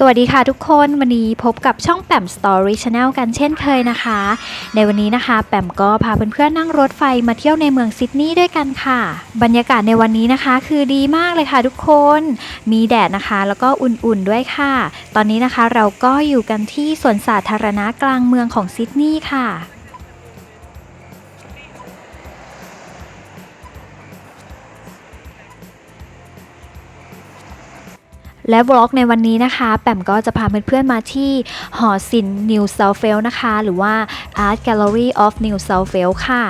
สวัสดีค่ะทุกคนวันนี้พบกับช่องแปม Story Channel กันเช่นเคยนะคะ ในวันนี้นะคะ แปมก็พาเพื่อนๆนั่งรถไฟมาเที่ยวในเมืองซิดนีย์ด้วยกันค่ะ บรรยากาศในวันนี้นะคะ คือดีมากเลยค่ะทุกคนมีแดดนะคะ แล้วก็อุ่นๆด้วยค่ะ ตอนนี้นะคะเราก็อยู่กันที่สวนสาธารณะกลางเมืองของซิดนีย์ค่ะ และวล็อกในวันนี้นะคะ แปมก็จะพาเพื่อนๆมาที่หอศิลป์ New South Wales นะคะ หรือว่า Art Gallery of New South Wales ค่ะ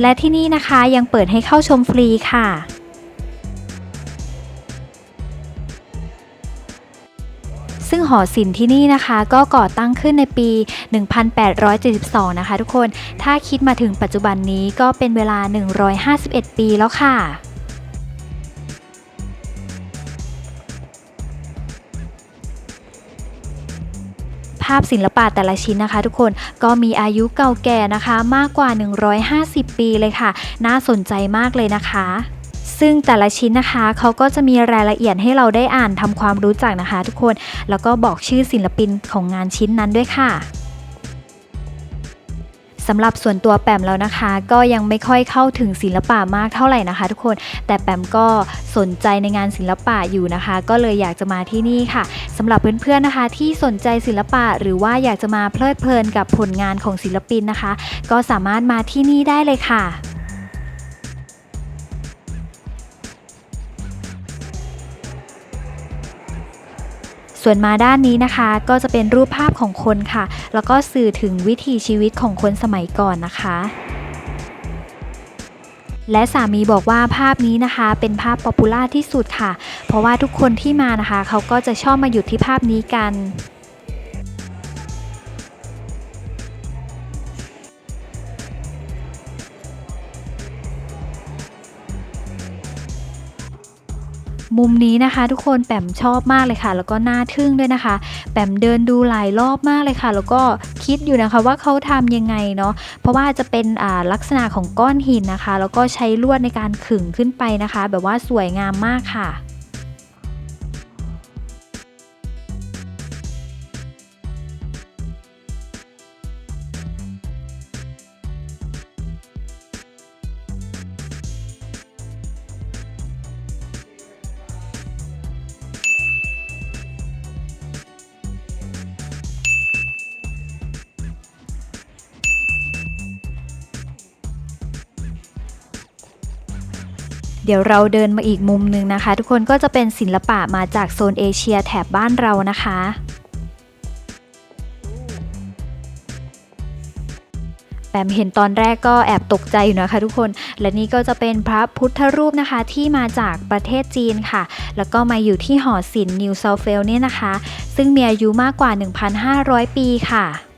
และที่นี่นะคะยังเปิดให้เข้าชมฟรีค่ะซึ่งหอศิลป์ที่นี่นะคะ ก็ก่อตั้งขึ้นในปี 1872 นะคะทุกคน ถ้าคิดมาถึงปัจจุบันนี้ก็เป็นเวลา 151 ปีแล้วค่ะาพศิลปะแต่ละชิ้นนะคะ ทุกคนก็มีอายุเก่าแก่นะคะ มากกว่า 150 ปีเลยค่ะ น่าสนใจมากเลยนะคะซึ่งแต่ละชิ้นนะคะเขาก็จะมีรายละเอียดให้เราได้อ่านทำความรู้จักนะคะ ทุกคน แล้วก็บอกชื่อศิลปินของงานชิ้นนั้นด้วยค่ะ สำหรับส่วนตัวแปมแล้วนะคะ ก็ยังไม่ค่อยเข้าถึงศิลปะมากเท่าไหร่นะคะ ทุกคนแต่แปมก็สนใจในงานศิลปะอยู่นะคะ ก็เลยอยากจะมาที่นี่ค่ะสำหรับเพื่อนๆนะคะ ที่สนใจศิลปะหรือว่าอยากจะมาเพลิดเพลินกับผลงานของศิลปินนะคะ ก็สามารถมาที่นี่ได้เลยค่ะ ส่วนมาด้านนี้นะคะก็จะเป็นรูปภาพของคนค่ะ แล้วก็สื่อถึงวิถีชีวิตของคนสมัยก่อนนะคะและสามีบอกว่าภาพนี้นะคะ เป็นภาพป๊อปปูล่าที่สุดค่ะ เพราะว่าทุกคนที่มานะคะ เขาก็จะชอบมาหยุดที่ภาพนี้กัน มุมนี้นะคะ ทุกคนแปมชอบมากเลยค่ะ แล้วก็น่าทึ่งด้วยนะคะ แปมเดินดูหลายรอบมากเลยค่ะ แล้วก็คิดอยู่นะคะว่าเขาทำยังไงเนาะเพราะว่าจะเป็นลักษณะของก้อนหินนะคะ แล้วก็ใช้ลวดในการขึงขึ้นไปนะคะ แบบว่าสวยงามมากค่ะ ดี๋ยวเราเดินมาอีกมุมหนึ่งนะคะ ทุกคนก็จะเป็นศิลปะมาจากโซนเอเชียแถบบ้านเรานะคะแปมเห็นตอนแรกก็แอบตกใจอยู่นะคะทุกคน และนี่ก็จะเป็นพระพุทธรูปนะคะที่มาจากประเทศจีนค่ะ แล้วก็มาอยู่ที่หอศิลป์นิวเซาเฟลเนี่ยนะคะ ซึ่งมีอายุมากกว่า 1,500 ปีค่ะ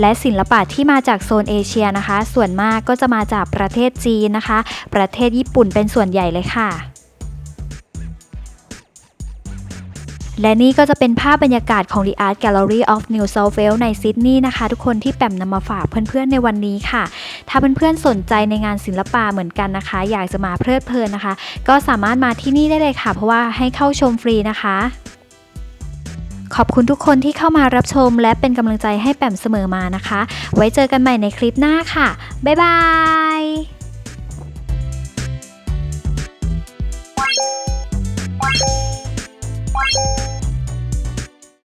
และศิลปะที่มาจากโซนเอเชียนะคะ ส่วนมากก็จะมาจากประเทศจีนนะคะ ประเทศญี่ปุ่นเป็นส่วนใหญ่เลยค่ะและนี่ก็จะเป็นภาพบรรยากาศของ The Art Gallery of New South Wales ในซิดนีย์นะคะ ทุกคนที่แปมนำมาฝากเพื่อนๆในวันนี้ค่ะ ถ้าเพื่อนๆสนใจในงานศิลปะเหมือนกันนะคะ อยากจะมาเพลิดเพลินนะคะ ก็สามารถมาที่นี่ได้เลยค่ะ เพราะว่าให้เข้าชมฟรีนะคะ ขอบคุณทุกคนที่เข้ามารับชม และเป็นกำลังใจให้แปมเสมอมานะคะ ไว้เจอกันใหม่ในคลิปหน้าค่ะ บ๊ายบาย